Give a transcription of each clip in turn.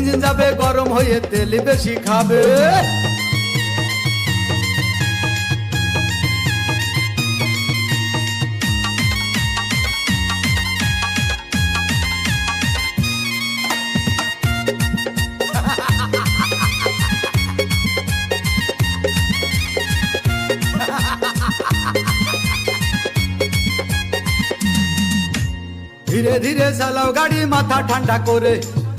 Engine যাবে গরম হয়ে তেল বেশি খাবে। ধীরে ধীরে চালাও গাড়ি মাথা ঠান্ডা করে।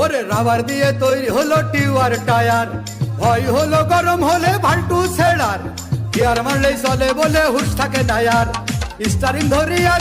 ওরে রাবার দিয়ে তৈরি হলো টিউয়ার টায়ার ভয় হলো গরম হলে ভাল্টু ছেড়ার গিয়ার মারলেই চলে বলে হুশ থাকে টায়ার স্টারিং ধরিয়া